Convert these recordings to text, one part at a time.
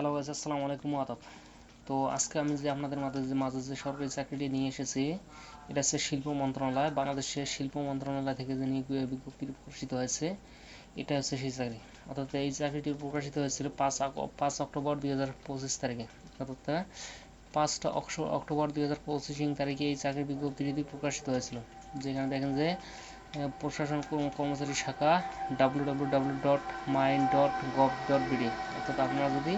Hello guys আসসালামু আলাইকুম, আদাব। তো আজকে আমি যে আপনাদের মাঝে যে মাঝে যে সরকারি চাকরিটি নিয়ে এসেছি, এটা হচ্ছে শিল্প মন্ত্রণালয়, বাংলাদেশের শিল্প মন্ত্রণালয় থেকে যে বিজ্ঞপ্তি প্রকাশিত হয়েছে, এটা হচ্ছে সেই চাকরি। অর্থাৎ এই চাকরিটি প্রকাশিত হয়েছিল পাঁচ পাঁচ অক্টোবর দুই হাজার পঁচিশ তারিখে। অর্থাৎ পাঁচটা অক্টোবর দুই হাজার পঁচিশ তারিখে এই চাকরির বিজ্ঞপ্তিটি প্রকাশিত হয়েছিল। যেখানে দেখেন যে প্রশাসন কর্মচারী শাখা W W W dot mine dot gov dot BD অর্থাৎ আপনারা যদি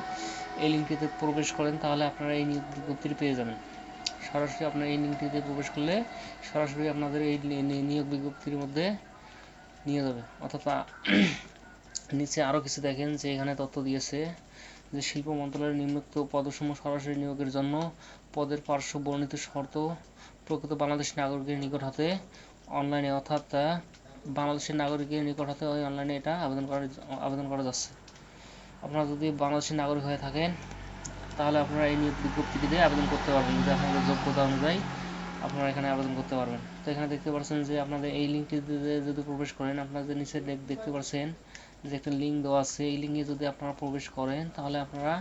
এই লিঙ্কটিতে প্রবেশ করেন, তাহলে আপনারা এই বিজ্ঞপ্তিটি পেয়ে যাবেন। সরাসরি আপনার এই লিঙ্কটিতে প্রবেশ করলে সরাসরি আপনাদের এই নিয়োগ বিজ্ঞপ্তির মধ্যে নিয়ে যাবে। অর্থাৎ নিচে আরও কিছু দেখেন যে এখানে তথ্য দিয়েছে যে শিল্প মন্ত্রণালয়ের নিম্নোক্ত পদসমূহ সরাসরি নিয়োগের জন্য পদের পার্শ্ব বর্ণিত শর্ত প্রকৃত বাংলাদেশ নাগরিকের নিকট হতে অনলাইনে, অর্থাৎ বাংলাদেশের নাগরিকের নিকট হতে ওই অনলাইনে এটা আবেদন করা আবেদন করা যাচ্ছে। আপনারা যদি বাংলাদেশের নাগরিক হয়ে থাকেন, তাহলে আপনারা এই নিয়োগ বিজ্ঞপ্তিটিতে আবেদন করতে পারবেন। যদি আপনাদের যোগ্যতা অনুযায়ী আপনারা এখানে আবেদন করতে পারবেন। তো এখানে দেখতে পাচ্ছেন যে আপনাদের এই লিঙ্কটিতে যদি প্রবেশ করেন, আপনারা যে নিচে দেখতে পাচ্ছেন, যে একটা লিঙ্ক দেওয়া আছে, এই লিঙ্কে যদি আপনারা প্রবেশ করেন, তাহলে আপনারা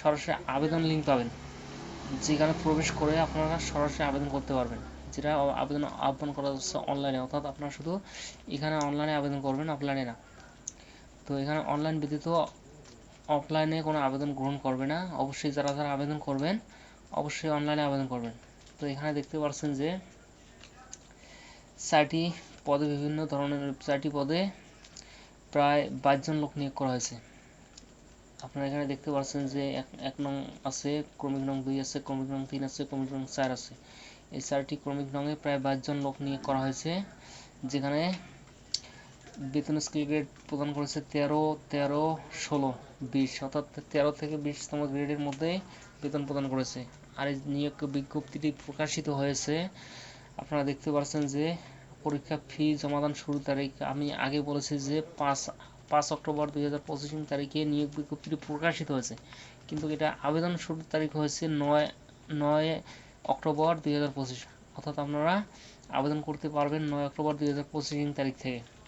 সরাসরি আবেদন লিঙ্ক পাবেন। যেখানে প্রবেশ করে আপনারা সরাসরি আবেদন করতে পারবেন। যেটা আবেদন আহ্বান করা হচ্ছে অনলাইনে অর্থাৎ আপনারা শুধু এখানে অনলাইনে আবেদন করবেন অফলাইনে না। তো এখানে অনলাইন ব্যতীত অফলাইনে কোনো আবেদন গ্রহণ করবে না। অবশ্যই যারা যারা আবেদন করবেন, অবশ্যই অনলাইনে আবেদন করবেন। তো এখানে দেখতে পাচ্ছেন যে চারটি পদে বিভিন্ন ধরনের চারটি পদে প্রায় বাইশজন লোক নিয়োগ করা হয়েছে। আপনারা এখানে দেখতে পাচ্ছেন যে, এক নং আছে, ক্রমিক নং দুই আছে, ক্রমিক নং তিন আছে, ক্রমিক নং চার আছে। এই চারটি ক্রমিক নঙে প্রায় বাইশজন লোক নিয়োগ করা হয়েছে, যেখানে বেতন স্কেল গ্রেড প্রদান করেছে তেরো তেরো, ষোলো, বিশ, অর্থাৎ তেরো থেকে বিশতম গ্রেডের মধ্যে বেতন প্রদান করেছে। আর এই নিয়োগ বিজ্ঞপ্তিটি প্রকাশিত হয়েছে, আপনারা দেখতে পাচ্ছেন যে পরীক্ষা ফি জমাদান শুরু তারিখ, আমি আগে বলেছি যে পাঁচ পাঁচ অক্টোবর দুই হাজার পঁচিশ তারিখে নিয়োগ বিজ্ঞপ্তিটি প্রকাশিত হয়েছে। কিন্তু এটা আবেদন শুরুর তারিখ হয়েছে নয় নয় অক্টোবর দুই হাজার পঁচিশ। অর্থাৎ আপনারা আবেদন করতে পারবেন নয় অক্টোবর দুই হাজার পঁচিশ তারিখ থেকে।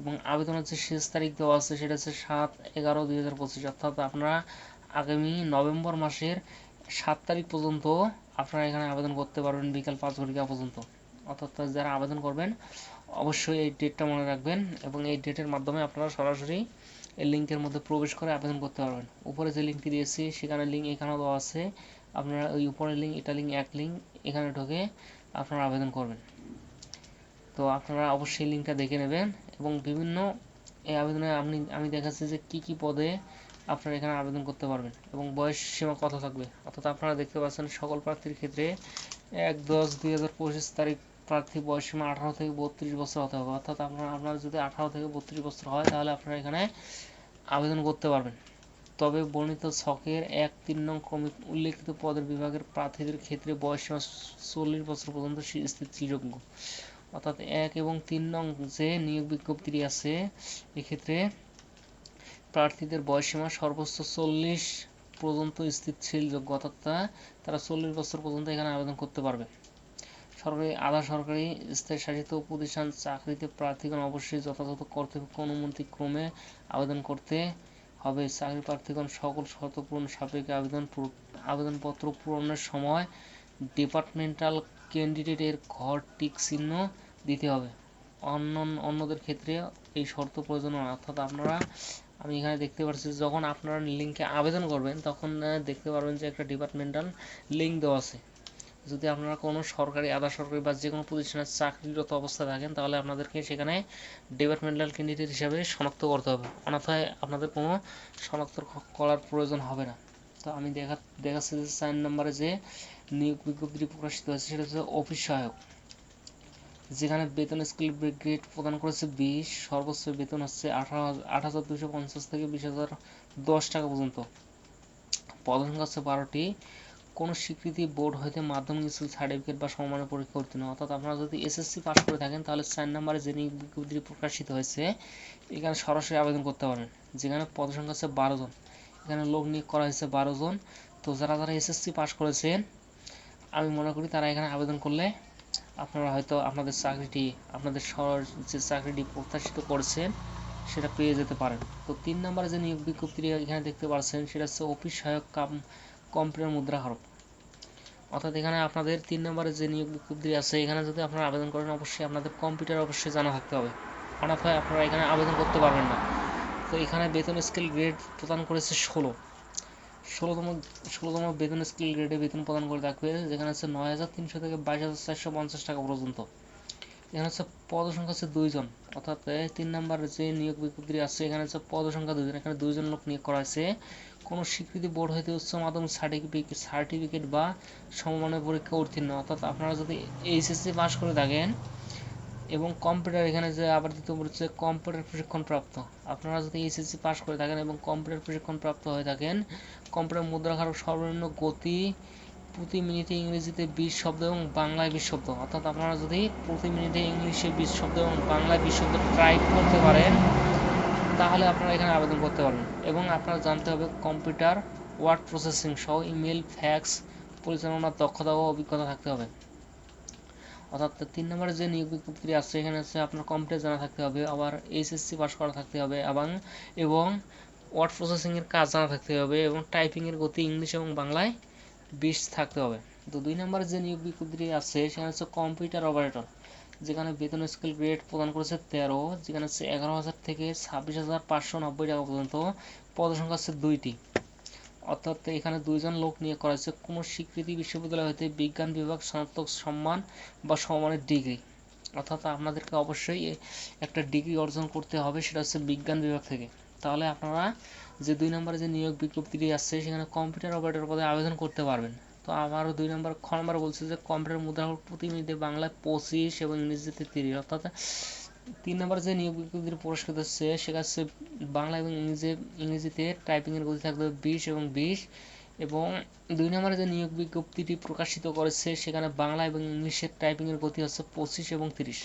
এবং আবেদনের যে শেষ তারিখ দেওয়া আছে, সেটা হচ্ছে সাত এগারো দুই হাজার পঁচিশ। অর্থাৎ আপনারা আগামী নভেম্বর মাসের সাত তারিখ পর্যন্ত আপনারা এখানে আবেদন করতে পারবেন বিকাল পাঁচ ঘটিকা পর্যন্ত। অর্থাৎ যারা আবেদন করবেন, অবশ্যই এই ডেটটা মনে রাখবেন এবং এই ডেটের মাধ্যমে আপনারা সরাসরি এই লিঙ্কের মধ্যে প্রবেশ করে আবেদন করতে পারবেন। উপরে যে লিঙ্কটি দিয়েছি, সেখানে লিঙ্ক এখানেও দেওয়া আছে। আপনারা ওই উপরের লিঙ্ক, এটা লিঙ্ক, এক লিঙ্ক, এখানে ঢোকে আপনারা আবেদন করবেন। তো আপনারা অবশ্যই লিঙ্কটা দেখে নেবেন। এবং বিভিন্ন, এই আবেদনে আপনি, আমি দেখাচ্ছি যে কি কি পদে আপনারা এখানে আবেদন করতে পারবেন এবং বয়স সীমা কত থাকবে। অর্থাৎ আপনারা দেখতে পাচ্ছেন সকল প্রার্থীর ক্ষেত্রে এক দশ দুই হাজার পঁচিশ তারিখ প্রার্থী বয়স সীমা আঠারো থেকে বত্রিশ বছর হতে হবে। অর্থাৎ আপনার আপনার যদি আঠারো থেকে বত্রিশ বছর হয়, তাহলে আপনারা এখানে আবেদন করতে পারবেন। তবে বর্ণিত ছকের এক, তিন নং ক্রমিক উল্লেখিত পদের বিভাগের প্রার্থীদের ক্ষেত্রে বয়সসীমা চল্লিশ বছর পর্যন্ত স্থিতিযোগ্য অর্থাৎ এক এবং তিন নং যে নিয়োগ বিজ্ঞপ্তিটি আছে, এক্ষেত্রে প্রার্থীদের বয়সসীমা সর্বোচ্চ চল্লিশ পর্যন্ত স্থিতিশীলযোগ্য অর্থাৎ তারা চল্লিশ বছর পর্যন্ত এখানে আবেদন করতে পারবে। সরকারি, আধা সরকারি, স্থায়ী শাসিত প্রতিষ্ঠান চাকরিতে প্রার্থীগণ অবশ্যই যথাযথ কর্তৃপক্ষ অনুমতি ক্রমে আবেদন করতে হবে। চাকরি প্রার্থীগণ সকল শর্ত পূরণ সাপেক্ষে আবেদন আবেদনপত্র পূরণের সময় ডিপার্টমেন্টাল ক্যান্ডিডেটের ঘর টিক চিহ্ন দিতে হবে। অন্য, অন্যদের ক্ষেত্রে এই শর্ত প্রয়োজন অর্থাৎ আপনারা, আমি এখানে দেখতে পাচ্ছি যখন আপনারা লিঙ্কে আবেদন করবেন, তখন দেখতে পারবেন যে একটা ডিপার্টমেন্টাল লিঙ্ক দেওয়া আছে। যদি আপনারা কোনো সরকারি, আধা সরকারি বা যে কোনো প্রতিষ্ঠানের চাকরিরত অবস্থায় থাকেন, তাহলে আপনাদেরকে সেখানে ডিপার্টমেন্টাল ক্যান্ডিডেট হিসাবে শনাক্ত করতে হবে। অন্যথায় আপনাদের কোনো শনাক্ত করার প্রয়োজন হবে না। তো আমি দেখা, দেখাচ্ছি যে চার নম্বরে যে নিয়োগ বিজ্ঞপ্তিটি প্রকাশিত হয়েছে, সেটা হচ্ছে অফিস সহায়ক, যেখানে বেতন স্কেল গ্রেড প্রদান করেছে বিশ, সর্বোচ্চ বেতন হচ্ছে আট হাজার দুশো পঞ্চাশ থেকে বিশ হাজার দশ টাকা পর্যন্ত। পদসংখ্যা হচ্ছে বারোটি, কোনো স্বীকৃতি বোর্ড হইতে মাধ্যমিক স্কুল সার্টিফিকেট বা সমমানের পরীক্ষা উত্তীর্ণ। অর্থাৎ আপনারা যদি এসএসসি পাস করে থাকেন, তাহলে চার নম্বরে যে নিয়োগ বিজ্ঞপ্তিটি প্রকাশিত হয়েছে, এখানে সরাসরি আবেদন করতে পারেন, যেখানে পদসংখ্যা হচ্ছে বারো জন। এখানে লোক নিয়োগ করা হয়েছে বারো জন। তো যারা যারা এসএসসি পাস করেছেন আমি মনে করি তারা এখানে আবেদন করলে আপনারা হয়তো আপনাদের চাকরিটি, আপনাদের শহর যে চাকরিটি প্রত্যাশিত করছেন সেটা পেয়ে যেতে পারেন। তো তিন নম্বরে যে নিয়োগ বিজ্ঞপ্তিটি এখানে দেখতে পাচ্ছেন, সেটা হচ্ছে অফিস সহায়ক কাম, কম্পিউটার মুদ্রা হারক অর্থাৎ এখানে আপনাদের তিন নম্বরে যে নিয়োগ বিজ্ঞপ্তি আছে, এখানে যদি আপনারা আবেদন করেন, অবশ্যই আপনাদের কম্পিউটার অবশ্যই জানা থাকতে হবে। অন্যথায় আপনারা এখানে আবেদন করতে পারবেন না। তো এখানে বেতন স্কেল গ্রেড প্রদান করেছে ষোলো। ষোলোতম ষোলোতম বেতন স্কেল গ্রেডে বেতন প্রদান করে থাকবে, যেখানে হচ্ছে নয় হাজার তিনশো থেকে বাইশ হাজার চারশো পঞ্চাশ টাকা পর্যন্ত। এখানে হচ্ছে পদ সংখ্যা হচ্ছে দুইজন, অর্থাৎ তিন নাম্বার যে নিয়োগ বিজ্ঞপ্তি আছে এখানে হচ্ছে পদ সংখ্যা দুইজন, এখানে দুইজন লোক নিয়োগ করা হয়েছে। কোনো স্বীকৃতি বোর্ড হইতে উচ্চ মাধ্যমিক সার্টিফিকেট সার্টিফিকেট বা সমমানের পরীক্ষা উত্তীর্ণ, অর্থাৎ আপনারা যদি এইচএসসি পাস করে থাকেন এবং কম্পিউটার এখানে যে আবার দ্বিতীয় হচ্ছে কম্পিউটার প্রশিক্ষণ প্রাপ্ত আপনারা যদি এসএসসি পাস করে থাকেন এবং কম্পিউটার প্রশিক্ষণ প্রাপ্ত হয়ে থাকেন, কম্পিউটার মুদ্রা মুদ্রাক্ষর সর্বনিম্ন গতি প্রতি মিনিটে ইংরেজিতে বিশ শব্দ এবং বাংলায় বিশ শব্দ। অর্থাৎ আপনারা যদি প্রতি মিনিটে ইংলিশে বিশ শব্দ এবং বাংলায় বিশ শব্দ টাইপ করতে পারেন, তাহলে আপনারা এখানে আবেদন করতে পারবেন। এবং আপনারা জানতে হবে কম্পিউটার ওয়ার্ড প্রসেসিং সহ ইমেল ফ্যাক্স পরিচালনার দক্ষতা ও অভিজ্ঞতা থাকতে হবে। অর্থাৎ তিন নম্বরে যে নিয়োগ বিজ্ঞপ্তি আছে এখানে হচ্ছে আপনার কম্পিউটার জানা থাকতে হবে, আবার এইচএসসি পাস করা থাকতে হবে এবং এবং ওয়ার্ড প্রসেসিংয়ের কাজ জানা থাকতে হবে এবং টাইপিংয়ের গতি ইংলিশ এবং বাংলায় বিশ থাকতে হবে। তো দুই নম্বরে যে নিয়োগ বিজ্ঞপ্তি আছে সেখানে হচ্ছে কম্পিউটার অপারেটর যেখানে বেতন স্কেল গ্রেড প্রদান করেছে তেরো, যেখানে হচ্ছে এগারো হাজার থেকে ছাব্বিশ হাজার পাঁচশো নব্বই টাকা পর্যন্ত পদসংখ্যা হচ্ছে দুইটি। অর্থাৎ এখানে দুইজন লোক নিয়ে করা হয়েছে। কোনো স্বীকৃতি বিশ্ববিদ্যালয় হতে বিজ্ঞান বিভাগ স্নাতক সম্মান বা সমমানের ডিগ্রি। অর্থাৎ আপনাদেরকে অবশ্যই একটা ডিগ্রি অর্জন করতে হবে, সেটা হচ্ছে বিজ্ঞান বিভাগ থেকে। তাহলে আপনারা যে দুই নম্বরে যে নিয়োগ বিজ্ঞপ্তিটি আসছে, সেখানে কম্পিউটার অপারেটর পদে আবেদন করতে পারবেন। তো আমারও দুই নম্বর, খ নম্বর বলছে যে কম্পিউটার মুদ্রা প্রতি বাংলায় পঁচিশ এবং ইংরেজিতে তিরিশ। অর্থাৎ তিন নম্বর যে নিয়োগ বিজ্ঞপ্তির পুরস্কৃত হচ্ছে সেটা হচ্ছে বাংলা এবং ইংরেজি, ইংরেজিতে টাইপিংয়ের গতি থাকবে বিশ এবং বিশ এবং দুই নম্বরে যে নিয়োগ বিজ্ঞপ্তিটি প্রকাশিত করেছে, সেখানে বাংলা এবং ইংলিশের টাইপিংয়ের গতি হচ্ছে পঁচিশ এবং তিরিশ।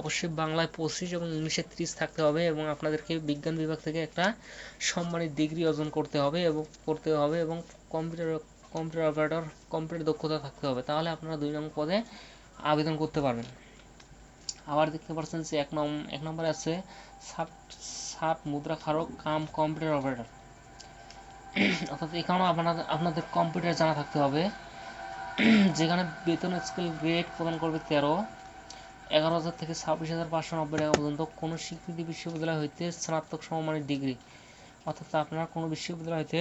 অবশ্যই বাংলায় পঁচিশ এবং ইংলিশে ত্রিশ থাকতে হবে এবং আপনাদেরকে বিজ্ঞান বিভাগ থেকে একটা সম্মানের ডিগ্রি অর্জন করতে হবে এবং করতে হবে এবং কম্পিউটার কম্পিউটার অপারেটর, কম্পিউটার দক্ষতা থাকতে হবে। তাহলে আপনারা দুই নম্বর পদে আবেদন করতে পারবেন। আবার দেখতে পাচ্ছেন যে এক নম, এক নম্বরে আছে সাব সাব মুদ্রা খারক কাম কম্পিউটার অপারেটর। অর্থাৎ এখানেও আপনাদের আপনাদের কম্পিউটার জানা থাকতে হবে। যেখানে বেতন স্কেল গ্রেড প্রদান করবে তেরো, এগারো হাজার থেকে ছাব্বিশ হাজার পাঁচশো নব্বই টাকা পর্যন্ত কোনো স্বীকৃতি বিশ্ববিদ্যালয় হইতে স্নাতক সমমানের ডিগ্রি। অর্থাৎ আপনার কোনো বিশ্ববিদ্যালয় হইতে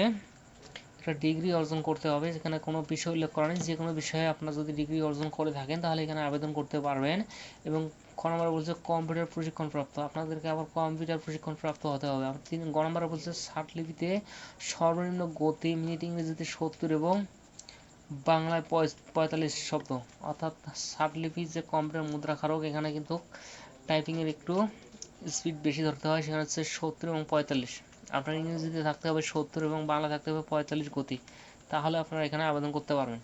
একটা ডিগ্রি অর্জন করতে হবে, যেখানে কোনো বিষয় উল্লেখ করা নেই, যে কোনো বিষয়ে আপনার যদি ডিগ্রি অর্জন করে থাকেন, তাহলে এখানে আবেদন করতে পারবেন। এবং খ নম্বরে বলছে কম্পিউটার প্রশিক্ষণ প্রাপ্ত আপনাদেরকে আবার কম্পিউটার প্রশিক্ষণ প্রাপ্ত হতে হবে। তিন, গ নম্বরে বলছে লিপিতে সর্বনিম্ন গতি মিনিট ইংরেজিতে সত্তর এবং বাংলায় পঁয়তাল্লিশ শব্দ। অর্থাৎ লিপি যে কম্পিউটার মুদ্রা খারক এখানে কিন্তু টাইপিংয়ের একটু স্পিড বেশি ধরতে হয়, সেখানে হচ্ছে সত্তর এবং পঁয়তাল্লিশ। আপনার ইংরেজিতে থাকতে হবে সত্তর এবং বাংলা থাকতে হবে পঁয়তাল্লিশ গতি। তাহলে আপনারা এখানে আবেদন করতে পারবেন।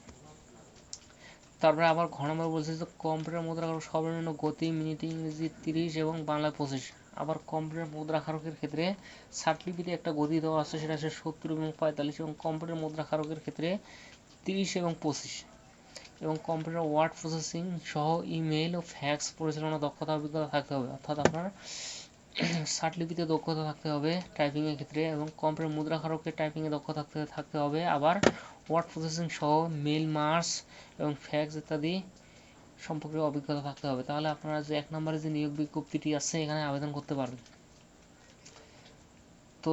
তারপরে আবার ঘ নম্বর বলছে যে, কম্পিউটার মুদ্রা সর্বনিম্ন গতি, মিনিট ইংরেজি তিরিশ এবং বাংলায় পঁচিশ। আবার কম্পিউটার মুদ্রা খারকের ক্ষেত্রে সার্টিফিকেটে একটা গতি দেওয়া আছে, সেটা হচ্ছে সত্তর এবং পঁয়তাল্লিশ এবং কম্পিউটার মুদ্রা খারকের ক্ষেত্রে তিরিশ এবং পঁচিশ। এবং কম্পিউটার ওয়ার্ড প্রসেসিং সহ ইমেল ও ফ্যাক্স পরিচালনা দক্ষতা অভিজ্ঞতা থাকতে হবে। অর্থাৎ আপনার লিপিতে দক্ষতা থাকতে হবে টাইপিংয়ের ক্ষেত্রে এবং কম্পিউটার মুদ্রা খারকের টাইপিংয়ে দক্ষ থাকতে থাকতে হবে। আবার ওয়ার্ড প্রসেসিং সহ মেল মার্স এবং ফ্যাক্স ইত্যাদি সম্পর্কে অভিজ্ঞতা থাকতে হবে। তাহলে আপনারা যে এক নম্বরে যে নিয়োগ বিজ্ঞপ্তিটি আছে, এখানে আবেদন করতে পারবেন। তো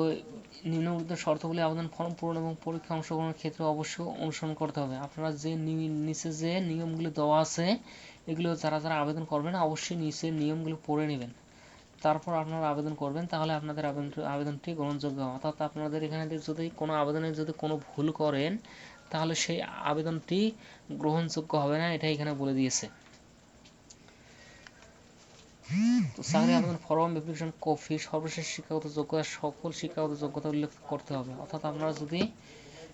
নিম্নলিখিত শর্তগুলি আবেদন ফর্ম পূরণ এবং পরীক্ষা অংশগ্রহণের ক্ষেত্রে অবশ্যই অনুসরণ করতে হবে। আপনারা যে নিচে যে নিয়মগুলি দেওয়া আছে, এগুলো যারা যারা আবেদন করবেন, অবশ্যই নিচে নিয়মগুলো পড়ে নেবেন। তারপর আপনারা আবেদন করবেন, তাহলে আপনাদের আবেদন, আবেদনটি গ্রহণযোগ্য। অর্থাৎ আপনাদের এখানে যদি কোনো আবেদনে যদি কোনো ভুল করেন, তাহলে সেই আবেদনটি গ্রহণযোগ্য হবে না এটা এখানে বলে দিয়েছে। তো চাকরি আবেদন ফর্ম অ্যাপ্লিকেশন কপি, সর্বশেষ শিক্ষাগত যোগ্যতা, সকল শিক্ষাগত যোগ্যতা উল্লেখ করতে হবে। অর্থাৎ আপনারা যদি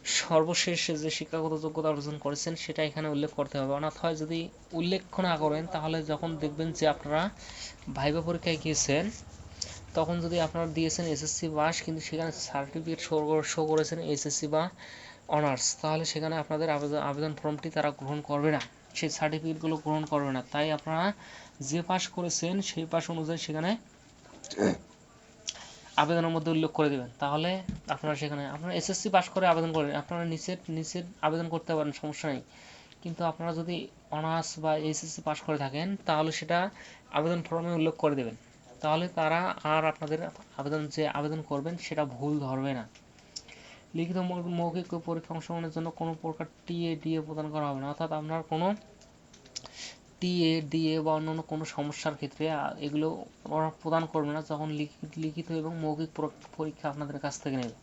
সর্বশেষ যে শিক্ষাগত যোগ্যতা অর্জন করেছেন, সেটা এখানে উল্লেখ করতে হবে। অন্যথায় যদি উল্লেখ না করেন, তাহলে যখন দেখবেন যে আপনারা ভাইবা পরীক্ষায় গিয়েছেন, তখন যদি আপনারা দিয়েছেন এসএসসি পাস, কিন্তু সেখানে সার্টিফিকেট শো করেছেন এসএসসি বা অনার্স তাহলে সেখানে আপনাদের আবেদন আবেদন ফর্মটি তারা গ্রহণ করবে না। সেই সার্টিফিকেটগুলো গ্রহণ করবে না। তাই আপনারা যে পাস করেছেন, সেই পাস অনুযায়ী সেখানে আবেদনের মধ্যে উল্লেখ করে দেবেন। তাহলে আপনারা সেখানে, আপনারা এসএসসি পাস করে আবেদন করেন। আপনারা নিচের নিচের আবেদন করতে পারেন, সমস্যা নেই। কিন্তু আপনারা যদি অনার্স বা এসএসসি পাস করে থাকেন, তাহলে সেটা আবেদন ফর্মে উল্লেখ করে দেবেন। তাহলে তারা আর আপনাদের আবেদন যে আবেদন করবেন, সেটা ভুল ধরবে না। লিখিত মৌখিক পরীক্ষা অংশগ্রহণের জন্য কোনো প্রকার টিএ ডিএ প্রদান করা হবে না। অর্থাৎ আপনার কোনো টিএ ডিএ বা অন্যান্য কোনো সমস্যার ক্ষেত্রে এগুলো ওরা প্রদান করবে না। যখন লিখিত লিখিত এবং মৌখিক পরীক্ষা আপনাদের কাছ থেকে নেবে।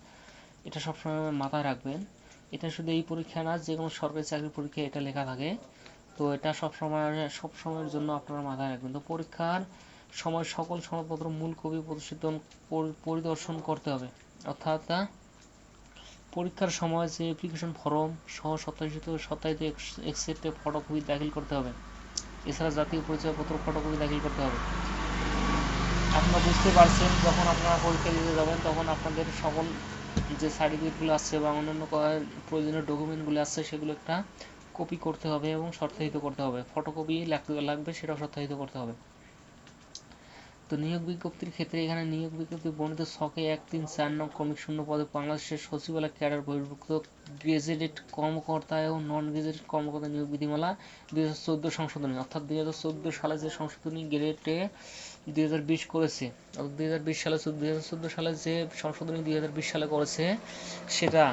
এটা সবসময় মাথায় রাখবেন। এটা শুধু এই পরীক্ষা না যে কোনো সরকারি চাকরির পরীক্ষা এটা লেখা থাকে। তো এটা সবসময় সব সময়ের জন্য আপনারা মাথায় রাখবেন। তো পরীক্ষার সময় সকল সনদপত্র মূল কপি প্রদর্শিত পরিদর্শন করতে হবে। অর্থাৎ পরীক্ষার সময় যে অ্যাপ্লিকেশন ফর্ম সহ সত্যায়িত সত্যায়িত এক্সেপ্টে ফটোকপি দাখিল করতে হবে। এছাড়া জাতীয় পরিচয়পত্র, ফটোকপি দাখিল করতে হবে। আপনারা বুঝতে পারছেন, যখন আপনারা পরীক্ষা দিতে যাবেন, তখন আপনাদের সকল যে সার্টিফিকেটগুলো আসছে বা অন্যান্য প্রয়োজনীয় ডকুমেন্টগুলো আসছে, সেগুলো একটা কপি করতে হবে এবং সত্যায়িত করতে হবে। ফটোকপি লাগবে, সেটাও সত্যায়িত করতে হবে। তো নিয়োগ বিজ্ঞপ্তির ক্ষেত্রে এখানে নিয়োগ বিজ্ঞপ্তি বর্ণিত ছকে এক তিন চার নং ক্রমিক শূন্য পদে বাংলাদেশের সচিবালয় ক্যাডার বহির্ভুক্ত গেজেটেড কর্মকর্তা এবং নন গেজেটেড কর্মকর্তা নিয়োগ বিধিমালা দুই হাজার চোদ্দ সংশোধনী, অর্থাৎ দুই হাজার চোদ্দ সালে যে সংশোধনী গ্রেডে দুই হাজার বিশ করেছে, অর্থাৎ দুই হাজার বিশ সালে দুই হাজার চোদ্দ সালে যে সংশোধনী দুই হাজার বিশ সালে করেছে, সেটা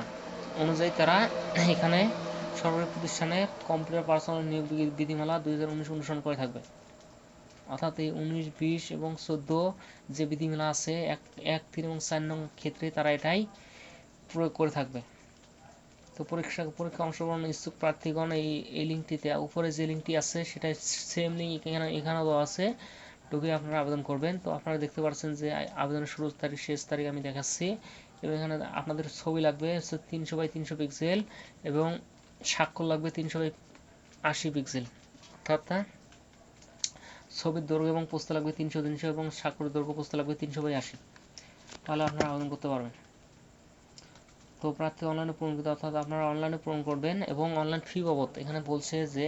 অনুযায়ী তারা এখানে সরকারি প্রতিষ্ঠানে কম্পিউটার পার্সোনাল নিয়োগ বিধিমালা দুই হাজার উনিশ অনুসরণ করে থাকবে। অর্থাৎ এই উনিশ, বিশ এবং চোদ্দ যে বিধিমালা আছে, এক এক, তিন এবং চার নং ক্ষেত্রে তারা এটাই প্রয়োগ করে থাকবে। তো পরীক্ষা পরীক্ষা অংশগ্রহণ ইচ্ছুক প্রার্থীগণ এই এই লিঙ্কটিতে, উপরে যে লিঙ্কটি আছে সেটা সেম লিঙ্ক এখানে, এখানেও দেওয়া আছে। ঢুকে আপনারা আবেদন করবেন। তো আপনারা দেখতে পাচ্ছেন যে আবেদনের শুরু তারিখ, শেষ তারিখ আমি দেখাচ্ছি। এবং এখানে আপনাদের ছবি লাগবে হচ্ছে তিনশো বাই তিনশো পিক্সেল এবং স্বাক্ষর লাগবে তিনশো বাই আশি পিক্সেল অর্থাৎ ছবির দৈর্ঘ্য এবং পোস্ত লাগবে তিনশো তিনশো এবং স্বাক্ষরের দৈর্ঘ্য, পোস্ত লাগবে তিনশো বাই আশি। তাহলে আপনারা আবেদন করতে পারবেন। তো প্রার্থী অনলাইনে পূরণ করতে অর্থাৎ আপনারা অনলাইনে পূরণ করবেন এবং অনলাইন ফি বাবদ এখানে বলছে যে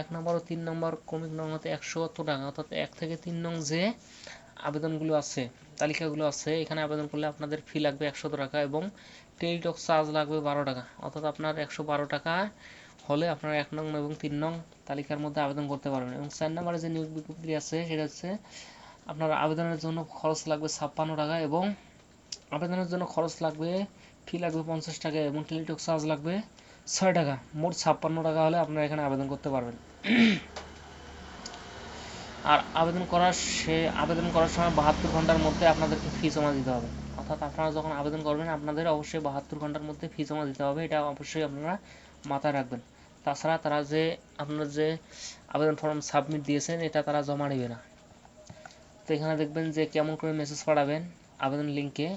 এক নম্বর ও তিন নম্বর ক্রমিক নং হতে একশো টাকা, অর্থাৎ এক থেকে তিন নং যে আবেদনগুলো আছে, তালিকাগুলো আছে, এখানে আবেদন করলে আপনাদের ফি লাগবে একশো টাকা এবং টেলিটক চার্জ লাগবে বারো টাকা, অর্থাৎ আপনার একশো বারো টাকা হলে আপনারা এক নং এবং তিন নং তালিকার মধ্যে আবেদন করতে পারবেন। এবং চার নম্বরে যে নিয়োগ বিজ্ঞপ্তি আছে, সেটা হচ্ছে আপনার আবেদনের জন্য খরচ লাগবে ছাপ্পান্ন টাকা এবং আবেদনের জন্য খরচ লাগবে ফি লাগবে পঞ্চাশ টাকা এবং টেলিটক চার্জ লাগবে ছয় টাকা। মোট ছাপ্পান্ন টাকা হলে আপনারা এখানে আবেদন করতে পারবেন। আর আবেদন করার সে, আবেদন করার সময় বাহাত্তর ঘণ্টার মধ্যে আপনাদেরকে ফি জমা দিতে হবে। অর্থাৎ আপনারা যখন আবেদন করবেন, আপনাদের অবশ্যই বাহাত্তর ঘণ্টার মধ্যে ফি জমা দিতে হবে। এটা অবশ্যই আপনারা মাথায় রাখবেন। তাছাড়া তারা যে আপনার যে আবেদন ফর্ম সাবমিট দিয়েছেন, এটা তারা জমা নেবে না। তো এখানে দেখবেন যে কেমন করে মেসেজ পাঠাবেন আবেদন লিঙ্কে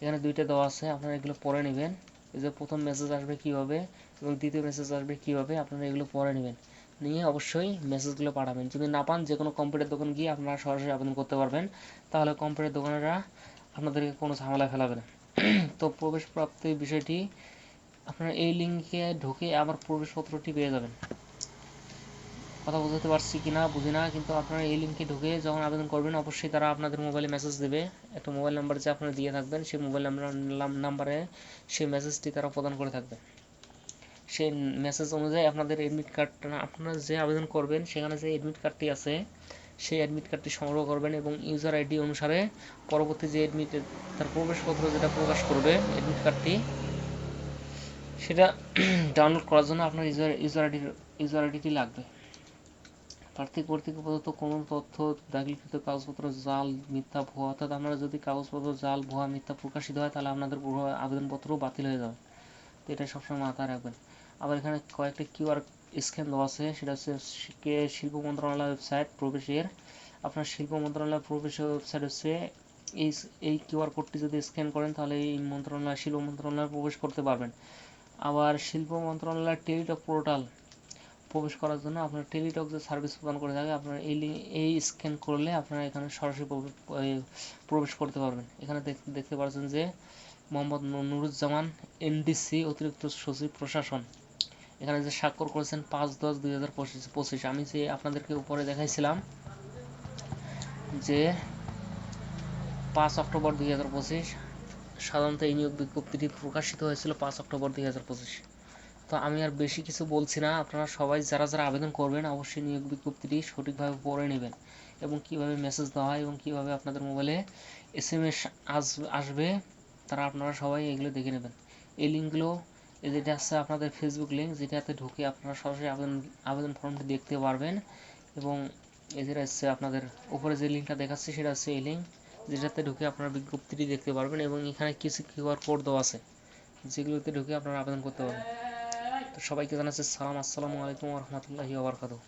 এখানে দুইটা দেওয়া আছে, আপনারা এগুলো পরে নেবেন। এই যে প্রথম মেসেজ আসবে কীভাবে এবং দ্বিতীয় মেসেজ আসবে কীভাবে, আপনারা এগুলো পরে নেবেন। নিয়ে অবশ্যই মেসেজগুলো পাঠাবেন। যদি না পান যে কোনো কম্পিউটার দোকান গিয়ে আপনারা সরাসরি আবেদন করতে পারবেন। তাহলে কম্পিউটার দোকানেরা আপনাদেরকে কোনো ঝামেলা ফেলাবে না। তো প্রবেশ প্রাপ্তির বিষয়টি আপনারা এই লিঙ্কে ঢুকে আবার প্রবেশপত্রটি পেয়ে যাবেন। কথা বুঝতে পারছি কিনা, বুঝি না, কিন্তু আপনারা এই লিঙ্কে ঢুকে যখন আবেদন করবেন, অবশ্যই তারা আপনাদের মোবাইলে মেসেজ দেবে। একটা মোবাইল নাম্বার যে আপনারা দিয়ে থাকবেন, সেই মোবাইল নাম্বার নাম্বারে সেই মেসেজটি তারা প্রদান করে থাকবে। সেই মেসেজ অনুযায়ী আপনাদের এডমিট কার্ডটা আপনারা যে আবেদন করবেন, সেখানে যে এডমিট কার্ডটি আছে, সেই অ্যাডমিট কার্ডটি সংগ্রহ করবেন এবং ইউজার আইডি অনুসারে পরবর্তী যে এডমিট তার প্রবেশপত্র যেটা প্রকাশ করবে এডমিট কার্ডটি সেটা ডাউনলোড করার জন্য আপনার ইউজার ইউজার আইডি ইউজার আইডিটি লাগবে। প্রার্থী কর্তৃক প্রদত্ত কোনো তথ্য, দাখিলকৃত কাগজপত্র, জাল, মিথ্যা, ভুয়া, অর্থাৎ আপনারা যদি কাগজপত্র, জাল, ভুয়া, মিথ্যা প্রকাশিত হয়, তাহলে আপনাদের পুরো আবেদনপত্র বাতিল হয়ে যাবে। তো এটা সবসময় মাথায় রাখবেন। আবার এখানে কয়েকটা কিউআর স্ক্যান দেওয়া আছে। সেটা হচ্ছে শিল্প মন্ত্রণালয় ওয়েবসাইট প্রবেশের। আপনার শিল্প মন্ত্রণালয় প্রবেশের ওয়েবসাইট হচ্ছে এই এই কিউআর কোডটি যদি স্ক্যান করেন, তাহলে এই মন্ত্রণালয়, শিল্প মন্ত্রণালয়ে প্রবেশ করতে পারবেন। আবার শিল্প মন্ত্রণালয়ের টেলিটক পোর্টাল প্রবেশ করার জন্য আপনার টেলিটক যে সার্ভিস প্রদান করে থাকে, আপনার এই এই স্ক্যান করলে আপনারা এখানে সরাসরি প্রবেশ করতে পারবেন। এখানে দেখ- দেখতে পাচ্ছেন যে মোহাম্মদ নুরুজ্জামান এনডিসি অতিরিক্ত সচিব, প্রশাসন। এখানে যে স্বাক্ষর করেছেন পাঁচ দশ দুই হাজার পঁচিশ পঁচিশ। আমি যে আপনাদেরকে উপরে দেখাইছিলাম যে পাঁচ অক্টোবর দুই হাজার পঁচিশ সাধারণত এই নিয়োগ বিজ্ঞপ্তিটি প্রকাশিত হয়েছিল পাঁচ অক্টোবর দুই হাজার পঁচিশ। তো আমি আর বেশি কিছু বলছি না। আপনারা সবাই যারা যারা আবেদন করবেন, অবশ্যই নিয়োগ বিজ্ঞপ্তিটি সঠিকভাবে পড়ে নেবেন এবং কীভাবে মেসেজ দেওয়া হয় এবং কীভাবে আপনাদের মোবাইলে এস এম এস আসবে, তারা আপনারা সবাই এগুলো দেখে নেবেন। এই লিঙ্কগুলো যেটা আছে আপনাদের ফেসবুক লিঙ্ক যেটাতে ঢুকে আপনারা সরাসরি আবেদন আবেদন ফর্মটি দেখতে পারবেন এবং যেটা হচ্ছে আপনাদের উপরে যে লিঙ্কটা দেখাচ্ছে, সেটা হচ্ছে এই লিঙ্ক যেটাতে ঢুকে আপনারা বিজ্ঞপ্তিটি দেখতে পারবেন এবং এখানে কিছু কিউআর কোড দেওয়া আছে, যেগুলোতে ঢুকে আপনারা আবেদন করতে পারবেন। তো সবাইকে জানাচ্ছি সালাম, আসসালামু আলাইকুম রহমতুল্লাহি ওবরকাতুহ